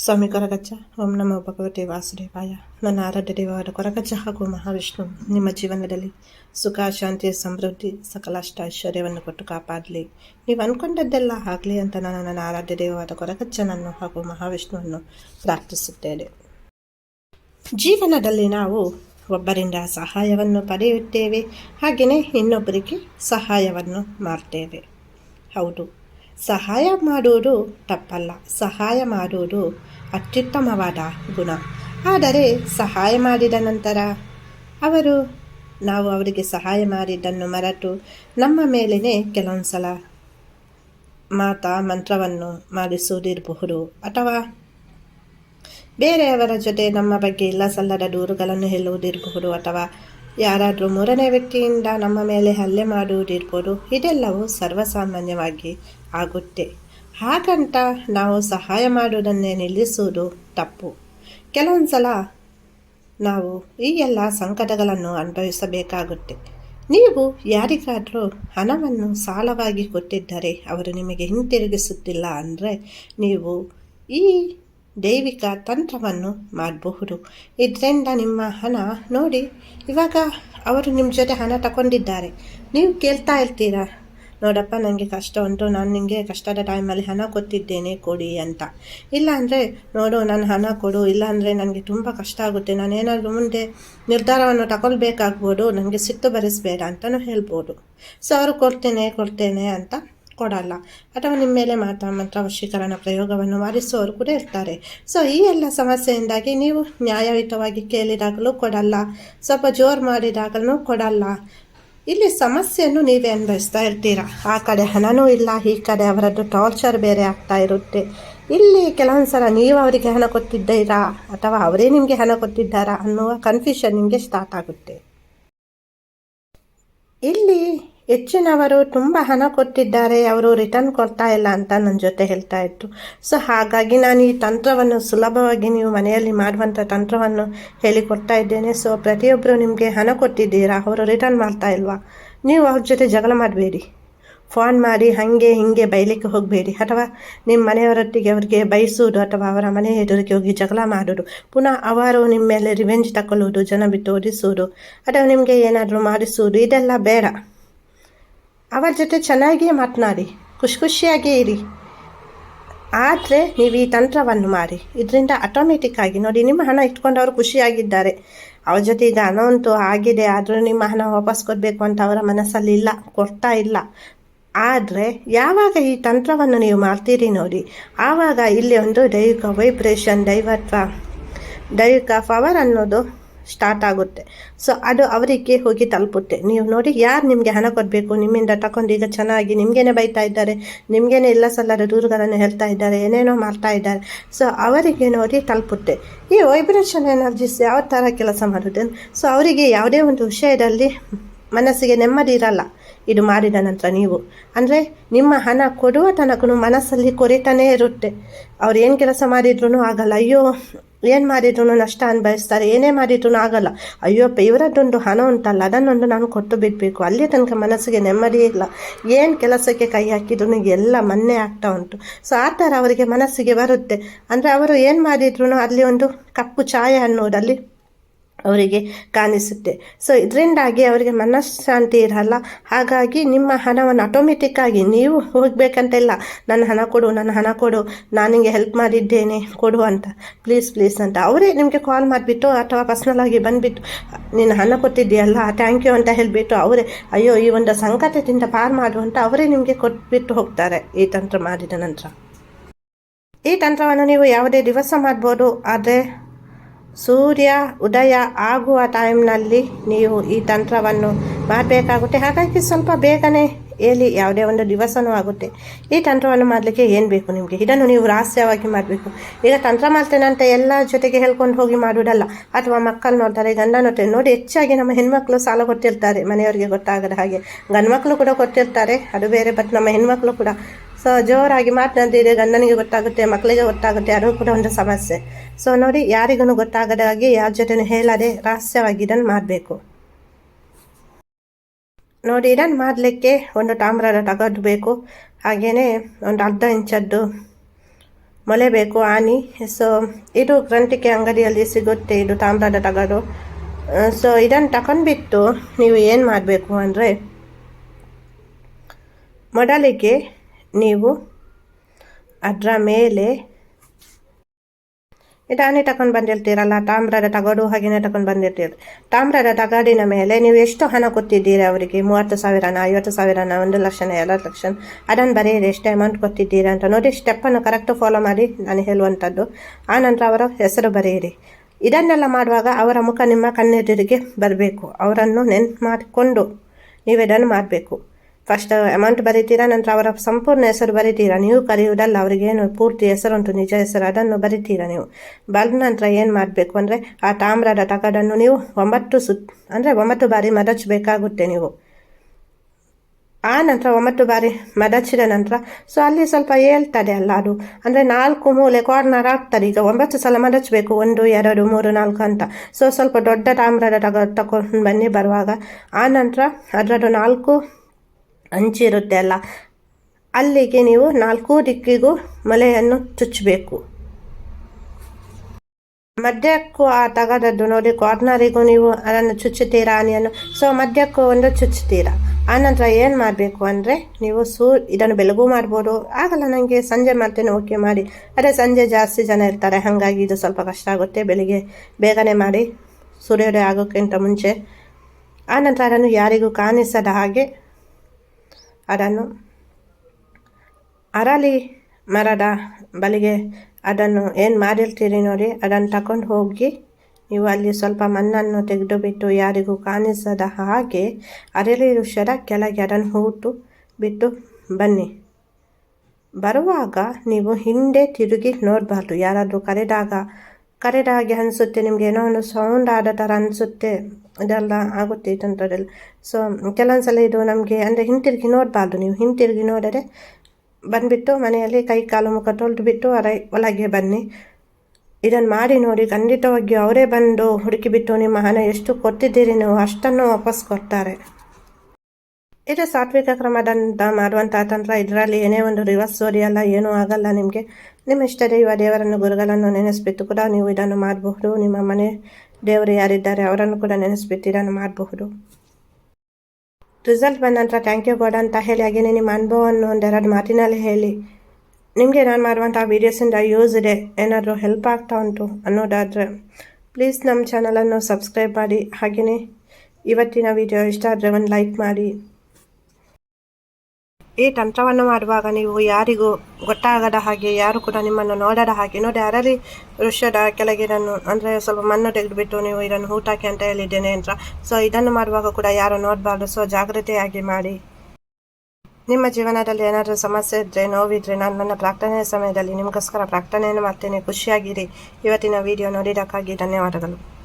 ಸ್ವಾಮಿ ಕೊರಗಜ್ಜ ಓಂ ನಮ ಭಗವತಿ ವಾಸುದೇವಾಯ. ನನ್ನ ಆರಾಧ್ಯ ದೇವಾದ ಕೊರಗಜ್ಜ ಹಾಗೂ ಮಹಾವಿಷ್ಣು, ನಿಮ್ಮ ಜೀವನದಲ್ಲಿ ಸುಖ, ಶಾಂತಿ, ಸಮೃದ್ಧಿ, ಸಕಲಾಷ್ಟ ಐಶ್ವರ್ಯವನ್ನು ಕೊಟ್ಟು ಕಾಪಾಡಲಿ. ನೀವು ಅಂದ್ಕೊಂಡದ್ದೆಲ್ಲ ಆಗಲಿ ಅಂತ ನಾನು ನನ್ನ ಆರಾಧ್ಯ ದೇವವಾದ ಕೊರಗಜ್ಜನನ್ನು ಹಾಗೂ ಮಹಾವಿಷ್ಣುವನ್ನು ಪ್ರಾರ್ಥಿಸುತ್ತೇನೆ. ಜೀವನದಲ್ಲಿ ನಾವು ಒಬ್ಬರಿಂದ ಸಹಾಯವನ್ನು ಪಡೆಯುತ್ತೇವೆ. ಹಾಗೆಯೇ ಇನ್ನೊಬ್ಬರಿಗೆ ಸಹಾಯವನ್ನು ಮಾಡ್ತೇವೆ. ಹೌದು. ಸಹಾಯ ಮಾಡುವುದು ತಪ್ಪಲ್ಲ. ಸಹಾಯ ಮಾಡುವುದು ಅತ್ಯುತ್ತಮವಾದ ಗುಣ. ಆದರೆ ಸಹಾಯ ಮಾಡಿದ ನಂತರ ಅವರು, ನಾವು ಅವರಿಗೆ ಸಹಾಯ ಮಾಡಿದ್ದನ್ನು ಮರೆತು ನಮ್ಮ ಮೇಲೇ ಕೆಲವೊಂದು ಸಲ ಮಾತಾ ಮಂತ್ರವನ್ನು ಮಾಡಿಸುವುದಿರಬಹುದು ಅಥವಾ ಬೇರೆಯವರ ಜೊತೆ ನಮ್ಮ ಬಗ್ಗೆ ಇಲ್ಲ ಸಲ್ಲದ ದೂರುಗಳನ್ನು ಹೇಳುವುದಿರಬಹುದು ಅಥವಾ ಯಾರಾದರೂ ಮೂರನೇ ವ್ಯಕ್ತಿಯಿಂದ ನಮ್ಮ ಮೇಲೆ ಹಲ್ಲೆ ಮಾಡುವುದಿರ್ಬೋದು ಇದೆಲ್ಲವೂ ಸರ್ವಸಾಮಾನ್ಯವಾಗಿ ಆಗುತ್ತೆ. ಹಾಗಂತ ನಾವು ಸಹಾಯ ಮಾಡುವುದನ್ನೇ ನಿಲ್ಲಿಸುವುದು ತಪ್ಪು. ಕೆಲವೊಂದು ಸಲ ನಾವು ಈ ಎಲ್ಲ ಸಂಕಟಗಳನ್ನು ಅನುಭವಿಸಬೇಕಾಗುತ್ತೆ. ನೀವು ಯಾರಿಗಾದರೂ ಹಣವನ್ನು ಸಾಲವಾಗಿ ಕೊಟ್ಟಿದ್ದರೆ ಅವರು ನಿಮಗೆ ಹಿಂತಿರುಗಿಸುತ್ತಿಲ್ಲ ಅಂದರೆ ನೀವು ಈ ದೈವಿಕ ತಂತ್ರವನ್ನು ಮಾಡಬಹುದು. ಇದರಿಂದ ನಿಮ್ಮ ಹಣ ನೋಡಿ, ಇವಾಗ ಅವರು ನಿಮ್ಮ ಜೊತೆ ಹಣ ತಗೊಂಡಿದ್ದಾರೆ ನೀವು ಕೇಳ್ತಾ ಇರ್ತೀರಾ? ನೋಡಪ್ಪ ನನಗೆ ಕಷ್ಟ ಉಂಟು, ನಾನು ನಿಮಗೆ ಕಷ್ಟದ ಟೈಮಲ್ಲಿ ಹಣ ಕೊಟ್ಟಿದ್ದೇನೆ, ಕೊಡಿ ಅಂತ. ಇಲ್ಲ ಅಂದರೆ ನೋಡು, ನಾನು ಹಣ ಕೊಡು ಇಲ್ಲ ಅಂದರೆ ನನಗೆ ತುಂಬ ಕಷ್ಟ ಆಗುತ್ತೆ. ನಾನು ಏನಾದರೂ ಮುಂದೆ ನಿರ್ಧಾರವನ್ನು ತಗೊಳ್ಬೇಕಾಗ್ಬೋದು ನನಗೆ ಸಿಟ್ಟು ಬರೆಸಬೇಡ ಅಂತಲೂ ಹೇಳ್ಬೋದು. ಸೊ ಅವರು ಕೊಡ್ತೇನೆ ಕೊಡ್ತೇನೆ ಅಂತ ಕೊಡಲ್ಲ. ಅಥವಾ ನಿಮ್ಮ ಮೇಲೆ ಮಾತ್ರ ಮಾತ್ರ ವಶೀಕರಣ ಪ್ರಯೋಗವನ್ನು ಮಾಡಿಸುವವರು ಕೂಡ ಇರ್ತಾರೆ. ಸೊ ಈ ಎಲ್ಲ ಸಮಸ್ಯೆಯಿಂದಾಗಿ ನೀವು ನ್ಯಾಯಯುತವಾಗಿ ಕೇಳಿದಾಗಲೂ ಕೊಡಲ್ಲ. ಸ್ವಲ್ಪ ಜೋರು ಮಾಡಿದಾಗಲೂ ಕೊಡಲ್ಲ. ಇಲ್ಲಿ ಸಮಸ್ಯೆಯನ್ನು ನೀವೇ ಅನುಭವಿಸ್ತಾ ಇರ್ತೀರಾ? ಆ ಕಡೆ ಹಣನೂ ಇಲ್ಲ, ಈ ಕಡೆ ಅವರದ್ದು ಟಾರ್ಚರ್ ಬೇರೆ ಆಗ್ತಾ ಇರುತ್ತೆ. ಇಲ್ಲಿ ಕೆಲವೊಂದು ಸಲ ನೀವು ಅವರಿಗೆ ಹಣ ಕೊಟ್ಟಿದ್ದೀರಾ? ಅಥವಾ ಅವರೇ ನಿಮಗೆ ಹಣ ಕೊಟ್ಟಿದ್ದಾರಾ ಅನ್ನುವ ಕನ್ಫ್ಯೂಷನ್ ನಿಮಗೆ ಸ್ಟಾರ್ಟ್ ಆಗುತ್ತೆ. ಇಲ್ಲಿ ಹೆಚ್ಚಿನವರು ತುಂಬ ಹಣ ಕೊಟ್ಟಿದ್ದಾರೆ, ಅವರು ರಿಟರ್ನ್ ಕೊಡ್ತಾ ಇಲ್ಲ ಅಂತ ನನ್ನ ಜೊತೆ ಹೇಳ್ತಾ ಇತ್ತು ಸೊ ಹಾಗಾಗಿ ನಾನು ಈ ತಂತ್ರವನ್ನು ಸುಲಭವಾಗಿ ನೀವು ಮನೆಯಲ್ಲಿ ಮಾಡುವಂಥ ತಂತ್ರವನ್ನು ಹೇಳಿಕೊಡ್ತಾ ಇದ್ದೇನೆ. ಸೊ ಪ್ರತಿಯೊಬ್ಬರು ನಿಮಗೆ ಹಣ ಕೊಟ್ಟಿದ್ದೀರಾ, ಅವರು ರಿಟರ್ನ್ ಮಾಡ್ತಾ ಇಲ್ವಾ? ನೀವು ಅವ್ರ ಜೊತೆ ಜಗಳ ಮಾಡಬೇಡಿ. ಫೋನ್ ಮಾಡಿ ಹಾಗೆ ಹಿಂಗೆ ಬೈಲಿಕ್ಕೆ ಹೋಗಬೇಡಿ. ಅಥವಾ ನಿಮ್ಮ ಮನೆಯವರೊಟ್ಟಿಗೆ ಅವರಿಗೆ ಬಯಸುವುದು ಅಥವಾ ಅವರ ಮನೆ ಎದುರಿಗೆ ಹೋಗಿ ಜಗಳ ಮಾಡೋದು. ಪುನಃ ಅವರು ನಿಮ್ಮ ಮೇಲೆ ರಿವೆಂಜ್ ತಗೊಳ್ಳುವುದು ಜನ ಬಿಟ್ಟು ಓಡಿಸುವುದು ಅಥವಾ ನಿಮಗೆ ಏನಾದರೂ ಮಾಡಿಸುವುದು ಇದೆಲ್ಲ ಬೇಡ. ಅವರ ಜೊತೆ ಚೆನ್ನಾಗಿಯೇ ಮಾತನಾಡಿ, ಖುಷಿ ಖುಷಿಯಾಗೇ ಇರಿ. ಆದರೆ ನೀವು ಈ ತಂತ್ರವನ್ನು ಮಾಡಿ ಇದರಿಂದ ಆಟೋಮೆಟಿಕ್ ಆಗಿ ನೋಡಿ ನಿಮ್ಮ ಹಣ ಇಟ್ಕೊಂಡು ಅವರು ಖುಷಿಯಾಗಿದ್ದಾರೆ. ಅವ್ರ ಜೊತೆ ಈಗ ಹಣ ಆಗಿದೆ, ಆದರೂ ನಿಮ್ಮ ಹಣ ವಾಪಸ್ ಕೊಡಬೇಕು ಅಂತ ಅವರ ಮನಸ್ಸಲ್ಲಿ ಇಲ್ಲ, ಕೊಡ್ತಾ ಇಲ್ಲ. ಆದರೆ ಯಾವಾಗ ಈ ತಂತ್ರವನ್ನು ನೀವು ಮಾಡ್ತೀರಿ ನೋಡಿ, ಆವಾಗ ಇಲ್ಲಿ ಒಂದು ದೈವಿಕ ವೈಬ್ರೇಷನ್ ದೈವತ್ವ ದೈವಿಕ ಪವರ್ ಅನ್ನೋದು ಸ್ಟಾರ್ಟ್ ಆಗುತ್ತೆ. ಸೊ ಅದು ಅವರಿಗೆ ಹೋಗಿ ತಲುಪುತ್ತೆ. ನೀವು ನೋಡಿ ಯಾರು ನಿಮಗೆ ಹಣ ಕೊಡಬೇಕು? ನಿಮ್ಮಿಂದ ತಗೊಂಡು ಈಗ ಚೆನ್ನಾಗಿ ನಿಮಗೇನೆ ಬೈತಾ ಇದ್ದಾರೆ. ನಿಮಗೇನೆ ಇಲ್ಲ ಸಲ್ಲದ ದೂರುಗಳನ್ನು ಹೇಳ್ತಾ ಇದ್ದಾರೆ. ಏನೇನೋ ಮಾಡ್ತಾ ಇದ್ದಾರೆ. ಸೊ ಅವರಿಗೆ ನೋಡಿ ತಲುಪುತ್ತೆ. ಈ ವೈಬ್ರೇಷನ್ ಎನರ್ಜಿಸ್ ಯಾವ ಥರ ಕೆಲಸ ಮಾಡುತ್ತೆ? ಸೊ ಅವರಿಗೆ ಯಾವುದೇ ಒಂದು ವಿಷಯದಲ್ಲಿ ಮನಸ್ಸಿಗೆ ನೆಮ್ಮದಿ ಇರಲ್ಲ. ಇದು ಮಾಡಿದ ನಂತರ ನೀವು. ಅಂದರೆ ನಿಮ್ಮ ಹಣ ಕೊಡುವ ತನಕ ಮನಸ್ಸಲ್ಲಿ ಕೊರಿತಾನೇ ಇರುತ್ತೆ. ಅವ್ರು ಏನು ಕೆಲಸ ಮಾಡಿದ್ರೂ ಆಗಲ್ಲ. ಅಯ್ಯೋ ಏನು ಮಾಡಿದ್ರು ನಷ್ಟ ಅನುಭವಿಸ್ತಾರೆ, ಏನೇ ಮಾಡಿದ್ರು ಆಗಲ್ಲ. ಅಯ್ಯೋಪ್ಪ ಇವರದ್ದೊಂದು ಹಣ ಉಂಟಲ್ಲ, ಅದನ್ನೊಂದು ನಾನು ಕೊಟ್ಟು ಬಿಡಬೇಕು. ಅಲ್ಲಿ ತನಕ ಮನಸ್ಸಿಗೆ ನೆಮ್ಮದಿ ಇಲ್ಲ. ಏನು ಕೆಲಸಕ್ಕೆ ಕೈ ಹಾಕಿದ್ರು ಎಲ್ಲ ಮನ್ನೆ ಆಗ್ತಾ ಉಂಟು. ಸೊ ಆ ಥರ ಅವರಿಗೆ ಮನಸ್ಸಿಗೆ ಬರುತ್ತೆ. ಅಂದರೆ ಅವರು ಏನು ಮಾಡಿದ್ರು ಅಲ್ಲಿ ಒಂದು ಕಪ್ಪು ಛಾಯೆ ಅನ್ನೋದಲ್ಲಿ ಅವರಿಗೆ ಕಾಣಿಸುತ್ತೆ. ಸೊ ಇದರಿಂದಾಗಿ ಅವರಿಗೆ ಮನಃಶಾಂತಿ ಇರಲ್ಲ. ಹಾಗಾಗಿ ನಿಮ್ಮ ಹಣವನ್ನು ಆಟೋಮೆಟಿಕ್ಕಾಗಿ ನೀವು ಹೋಗಬೇಕಂತೆಲ್ಲ. ನನ್ನ ಹಣ ಕೊಡು, ನನ್ನ ಹಣ ಕೊಡು, ನಾನು ನಿಮಗೆ ಹೆಲ್ಪ್ ಮಾಡಿದ್ದೇನೆ, ಕೊಡು ಅಂತ. ಪ್ಲೀಸ್ ಪ್ಲೀಸ್ ಅಂತ. ಅವರೇ ನಿಮಗೆ ಕಾಲ್ ಮಾಡಿಬಿಟ್ಟು ಅಥವಾ ಪರ್ಸ್ನಲ್ ಆಗಿ ಬಂದುಬಿಟ್ಟು, ನಿನ್ನ ಹಣ ಕೊಟ್ಟಿದ್ದೀಯಲ್ಲ ಥ್ಯಾಂಕ್ ಯು ಅಂತ ಹೇಳಿಬಿಟ್ಟು ಅವರೇ, ಅಯ್ಯೋ, ಈ ಒಂದು ಸಂಕಟದಿಂದ ಪಾರು ಮಾಡು ಅಂತ ಅವರೇ ನಿಮಗೆ ಕೊಟ್ಬಿಟ್ಟು ಹೋಗ್ತಾರೆ ಈ ತಂತ್ರ ಮಾಡಿದ ನಂತರ. ಈ ತಂತ್ರವನ್ನು ನೀವು ಯಾವುದೇ ದಿವಸ ಮಾಡ್ಬೋದು, ಆದರೆ ಸೂರ್ಯ ಉದಯ ಆಗುವ ಟೈಮ್ನಲ್ಲಿ ನೀವು ಈ ತಂತ್ರವನ್ನು ಮಾಡಬೇಕಾಗುತ್ತೆ. ಹಾಗಾಗಿ ಸ್ವಲ್ಪ ಬೇಗನೆ ಹೇಳಿ ಯಾವುದೇ ಒಂದು ದಿವಸನೂ ಆಗುತ್ತೆ. ಈ ತಂತ್ರವನ್ನು ಮಾಡಲಿಕ್ಕೆ ಏನು ಬೇಕು ನಿಮಗೆ? ಇದನ್ನು ನೀವು ರಹಸ್ಯವಾಗಿ ಮಾಡಬೇಕು. ಈಗ ತಂತ್ರ ಮಾಡ್ತೇನೆ ಅಂತ ಎಲ್ಲ ಜೊತೆಗೆ ಹೇಳ್ಕೊಂಡು ಹೋಗಿ ಮಾಡುವುದಲ್ಲ. ಅಥವಾ ಮಕ್ಕಳು ನೋಡ್ತಾರೆ, ಗಂಡ ನೋಡ್ತಾರೆ, ನೋಡಿ ಹೆಚ್ಚಾಗಿ ನಮ್ಮ ಹೆಣ್ಮಕ್ಳು ಸಾಲ ಕೊಟ್ಟಿರ್ತಾರೆ. ಮನೆಯವರಿಗೆ ಗೊತ್ತಾಗದ ಹಾಗೆ ಗಂಡು ಮಕ್ಕಳು ಕೂಡ ಕೊಟ್ಟಿರ್ತಾರೆ, ಅದು ಬೇರೆ ಬಟ್ ನಮ್ಮ ಹೆಣ್ಮಕ್ಳು ಕೂಡ ಸೊ ಜೋರಾಗಿ ಮಾತನಾಡಿದ್ರೆ ಗಂಡನಿಗೆ ಗೊತ್ತಾಗುತ್ತೆ ಮಕ್ಕಳಿಗೆ ಗೊತ್ತಾಗುತ್ತೆ ಅದು ಕೂಡ ಒಂದು ಸಮಸ್ಯೆ. ಸೊ ನೋಡಿ, ಯಾರಿಗೂ ಗೊತ್ತಾಗದ ಹಾಗೆ ಯಾರ ಜೊತೆ ಹೇಳದೆ ರಹಸ್ಯವಾಗಿ ಇದನ್ನು ಮಾಡಬೇಕು. ನೋಡಿ, ಇದನ್ನು ಮಾಡಲಿಕ್ಕೆ ಒಂದು ತಾಮ್ರದ ತಗದು ಬೇಕು. ಹಾಗೆಯೇ ಒಂದು ಅರ್ಧ ಇಂಚದ್ದು ಮೊಲೆ ಬೇಕು ಆನಿ ಸೊ ಇದು ಗ್ರಂಥಿಕೆ ಅಂಗಡಿಯಲ್ಲಿ ಸಿಗುತ್ತೆ, ಇದು ತಾಮ್ರದ ತಗಡು ಸೊ ಇದನ್ನು ತಗೊಂಡ್ಬಿಟ್ಟು ನೀವು ಏನು ಮಾಡಬೇಕು ಅಂದರೆ, ಮೊದಲಿಗೆ ನೀವು ಅದರ ಮೇಲೆ ಇದಾನೆ ತಕೊಂಡು ಬಂದಿರ್ತೀರಲ್ಲ, ತಾಮ್ರದ ತಗಡು ಹಾಗೆಯೇ ತಗೊಂಡು ಬಂದಿರ್ತೀರಿ. ತಾಮ್ರದ ತಗಡಿನ ಮೇಲೆ ನೀವು ಎಷ್ಟು ಹಣ ಕೊಟ್ಟಿದ್ದೀರಿ ಅವರಿಗೆ? ಮೂವತ್ತು ಸಾವಿರನ, ಐವತ್ತು ಸಾವಿರನ, ಒಂದು ಲಕ್ಷನ, ಎರಡು ಲಕ್ಷ ಅದನ್ನು ಬರೆಯಿರಿ ಎಷ್ಟು ಅಮೌಂಟ್ ಕೊಟ್ಟಿದ್ದೀರಿ ಅಂತ ನೋಡಿ ಸ್ಟೆಪ್ಪನ್ನು ಕರೆಕ್ಟ್ ಫಾಲೋ ಮಾಡಿ ನಾನು ಹೇಳುವಂಥದ್ದು. ಆನಂತರ ಅವರ ಹೆಸರು ಬರೆಯಿರಿ ಇದನ್ನೆಲ್ಲ ಮಾಡುವಾಗ ಅವರ ಮುಖ ನಿಮ್ಮ ಕಣ್ಣೆದುರಿಗೆ ಬರಬೇಕು. ಅವರನ್ನು ನೆನ್ಪು ಮಾಡಿಕೊಂಡು ನೀವು ಇದನ್ನು ಮಾಡಬೇಕು. ಫಸ್ಟ್ ಅಮೌಂಟ್ ಬರೀತೀರಾ, ನಂತರ ಅವರ ಸಂಪೂರ್ಣ ಹೆಸರು ಬರೀತೀರಾ? ನೀವು ಕರೆಯುವುದಲ್ಲ ಅವರಿಗೇನು ಪೂರ್ತಿ ಹೆಸರುಂಟು, ನಿಜ ಹೆಸರು, ಅದನ್ನು ಬರೀತೀರಾ ನೀವು? ಬರೆದ ನಂತರ ಏನು ಮಾಡಬೇಕು ಅಂದರೆ, ಆ ತಾಮ್ರದ ತಗಡನ್ನು ನೀವು ಒಂಬತ್ತು ಸುತ್ ಅಂದರೆ ಒಂಬತ್ತು ಬಾರಿ ಮದಚಬೇಕಾಗುತ್ತೆ ನೀವು. ಆ ನಂತರ ಒಂಬತ್ತು ಬಾರಿ ಮದಚಿದ ನಂತರ ಸೊ ಅಲ್ಲಿ ಸ್ವಲ್ಪ ಹೇಳ್ತದೆ ಅಲ್ಲ ಅದು. ಅಂದರೆ ನಾಲ್ಕು ಮೂಲೆ ಕಾರ್ನರ್ ಆಗ್ತದೆ, ಈಗ ಒಂಬತ್ತು ಸಲ ಮದಚಬೇಕು, ಒಂದು, ಎರಡು, ಮೂರು, ನಾಲ್ಕು ಅಂತ. ಸೊ ಸ್ವಲ್ಪ ದೊಡ್ಡ ತಾಮ್ರದ ತಗ ತಗೊಂಡು ಬನ್ನಿ ಬರುವಾಗ. ಆ ನಂತರ ಅದರದ್ದು ನಾಲ್ಕು ಅಂಚಿರುತ್ತೆ ಅಲ್ಲ, ಅಲ್ಲಿಗೆ ನೀವು ನಾಲ್ಕು ದಿಕ್ಕಿಗೂ ಮಲೆಯನ್ನು ಚುಚ್ಚಬೇಕು. ಮಧ್ಯಕ್ಕೂ ಆ ತಗದದ್ದು ನೋಡಿ ಕಾರ್ನರಿಗೂ ನೀವು ಅದನ್ನು ಚುಚ್ಚುತ್ತೀರಾ, ಆನೆಯನ್ನು? ಸೊ ಮಧ್ಯಕ್ಕೂ ಒಂದು ಚುಚ್ಚುತ್ತೀರಾ. ಆನಂತರ ಏನು ಮಾಡಬೇಕು ಅಂದರೆ, ನೀವು ಸೂ, ಇದನ್ನು ಬೆಳಗು ಮಾಡ್ಬೋದು. ಆಗಲ್ಲ ನನಗೆ ಸಂಜೆ ಮಾಡ್ತೇನೆ, ಓಕೆ ಮಾಡಿ. ಅದೇ ಸಂಜೆ ಜಾಸ್ತಿ ಜನ ಇರ್ತಾರೆ, ಹಾಗಾಗಿ ಇದು ಸ್ವಲ್ಪ ಕಷ್ಟ ಆಗುತ್ತೆ. ಬೆಳಿಗ್ಗೆ ಬೇಗನೆ ಮಾಡಿ, ಸೂರ್ಯೋದಯ ಆಗೋಕ್ಕಿಂತ ಮುಂಚೆ. ಆನಂತರ ಅದನ್ನು ಯಾರಿಗೂ ಕಾಣಿಸದ ಹಾಗೆ ಅದನ್ನು ಅರಳಿ ಮರದ ಬಳಿಗೆ ಅದನ್ನು ಏನು ಮಾಡಿರ್ತೀರಿ ನೋಡಿ, ಅದನ್ನು ತಗೊಂಡು ಹೋಗಿ ನೀವು ಅಲ್ಲಿ ಸ್ವಲ್ಪ ಮಣ್ಣನ್ನು ತೆಗೆದು ಬಿಟ್ಟು ಯಾರಿಗೂ ಕಾಣಿಸದ ಹಾಗೆ ಅರಳಿ ವೃಕ್ಷದ ಕೆಳಗೆ ಅದನ್ನು ಹೂಟು ಬಿಟ್ಟು ಬನ್ನಿ. ಬರುವಾಗ ನೀವು ಹಿಂದೆ ತಿರುಗಿ ನೋಡಬಾರ್ದು. ಯಾರಾದರೂ ಕರೆದಾಗ ಕರೆದ ಹಾಗೆ ಅನಿಸುತ್ತೆ ನಿಮಗೆ ಏನೋ ಒಂದು ಸೌಂಡ್ ಆದ ಥರ ಅನಿಸುತ್ತೆ, ಇದೆಲ್ಲ ಆಗುತ್ತೆ ಈ ಸೊ ಕೆಲವೊಂದು ಸಲ ಇದು ನಮಗೆ ಅಂದರೆ ಹಿಂತಿರುಗಿ ನೋಡಬಾರ್ದು. ನೀವು ಹಿಂತಿರುಗಿ ನೋಡಿದ್ರೆ ಬಂದುಬಿಟ್ಟು ಮನೆಯಲ್ಲಿ ಕೈ ಕಾಲು ಮುಖ ತೊಳೆದು ಬಿಟ್ಟು ಅರ, ಒಳಗೆ ಬನ್ನಿ. ಇದನ್ನು ಮಾಡಿ ನೋಡಿ ಖಂಡಿತವಾಗಿ ಅವರೇ ಬಂದು ಹುಡುಕಿಬಿಟ್ಟು ನಿಮ್ಮ ಹಣ ಎಷ್ಟು ಕೊಟ್ಟಿದ್ದೀರಿ ನೀವು ಅಷ್ಟನ್ನು ವಾಪಸ್ ಕೊಡ್ತಾರೆ. ಇದು ಸಾತ್ವಿಕ ಕ್ರಮದಂತ ಮಾಡುವಂಥ ತಂತ್ರ. ಇದರಲ್ಲಿ ಏನೇ ಒಂದು ರಿವರ್ಸ್ ಸ್ಟೋರಿ ಅಲ್ಲ, ಏನೂ ಆಗಲ್ಲ ನಿಮಗೆ. ನಿಮ್ಮ ಇಷ್ಟ ದೈವ ದೇವರನ್ನು, ಗುರುಗಳನ್ನು ನೆನೆಸ್ಬಿಟ್ಟು ಕೂಡ ನೀವು ಇದನ್ನು ಮಾಡಬಹುದು. ನಿಮ್ಮ ಮನೆ ದೇವರು ಯಾರಿದ್ದಾರೆ ಅವರನ್ನು ಕೂಡ ನೆನೆಸ್ಬಿಟ್ಟು ಇದನ್ನು ಮಾಡಬಹುದು. ರಿಸಲ್ಟ್ ಬಂದ ನಂತರ ಥ್ಯಾಂಕ್ ಯು ಗಾಡ್ ಅಂತ ಹೇಳಿ ಹಾಗೆಯೇ ನಿಮ್ಮ ಅನುಭವವನ್ನು ಒಂದೆರಡು ಮಾತಿನಲ್ಲಿ ಹೇಳಿ. ನಿಮಗೆ ನಾನು ಮಾಡುವಂಥ ವೀಡಿಯೋಸಿಂದ ಯೂಸ್ ಇದೆ, ಏನಾದರೂ ಹೆಲ್ಪ್ ಆಗ್ತಾ ಉಂಟು ಅನ್ನೋದಾದರೆ ಪ್ಲೀಸ್ ನಮ್ಮ ಚಾನಲನ್ನು ಸಬ್ಸ್ಕ್ರೈಬ್ ಮಾಡಿ. ಹಾಗೆಯೇ ಇವತ್ತಿನ ವಿಡಿಯೋ ಇಷ್ಟ ಆದರೆ ಒಂದು ಲೈಕ್ ಮಾಡಿ. ಈ ತಂತ್ರವನ್ನು ಮಾಡುವಾಗ ನೀವು ಯಾರಿಗೂ ಗೊತ್ತಾಗದ ಹಾಗೆ, ಯಾರು ಕೂಡ ನಿಮ್ಮನ್ನು ನೋಡದ ಹಾಗೆ ನೋಡಿ, ಅರಳಿ ವೃಕ್ಷದ ಕೆಳಗೆ ಇದನ್ನು, ಅಂದರೆ ಸ್ವಲ್ಪ ಮಣ್ಣು ತೆಗೆದುಬಿಟ್ಟು ನೀವು ಇದನ್ನು ಊಟಕ್ಕೆ ಅಂತ ಹೇಳಿದ್ದೇನೆ ಅಂತ. ಸೊ ಇದನ್ನು ಮಾಡುವಾಗ ಕೂಡ ಯಾರು ನೋಡಬಾರ್ದು. ಸೊ ಜಾಗ್ರತೆಯಾಗಿ ಮಾಡಿ. ನಿಮ್ಮ ಜೀವನದಲ್ಲಿ ಏನಾದರೂ ಸಮಸ್ಯೆ ಇದ್ದರೆ ನೋವಿದ್ರೆ, ನಾನು ನನ್ನ ಪ್ರಾರ್ಥನೆಯ ಸಮಯದಲ್ಲಿ ನಿಮಗೋಸ್ಕರ ಪ್ರಾರ್ಥನೆಯನ್ನು ಮಾಡ್ತೇನೆ. ಖುಷಿಯಾಗಿರಿ. ಇವತ್ತಿನ ವಿಡಿಯೋ ನೋಡಿದ್ದಕ್ಕಾಗಿ ಧನ್ಯವಾದಗಳು.